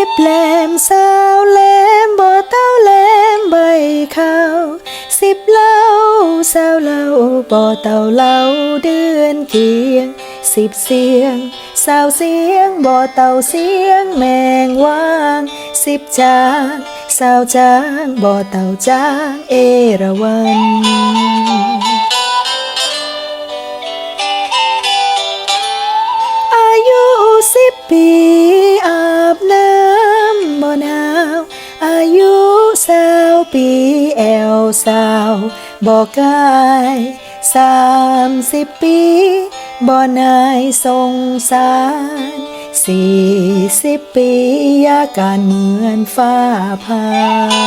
ิบแหลมสาวแหลมบ่เต้าแหลมใบข้าวสิบเล่าสาวเล่าบ่เต้าเล่าเดือนเกียงสิบเสียงสาวเสียงบ่เต่าเสียงแมงว่างสิบจางสาวจางบ่เต่าจางเอราวัน อายุสาวปีแอวสาวบ่กายสามสิบปีบ่นายสงสารสี่สิบปียาการเหมือนฟ้าผ่า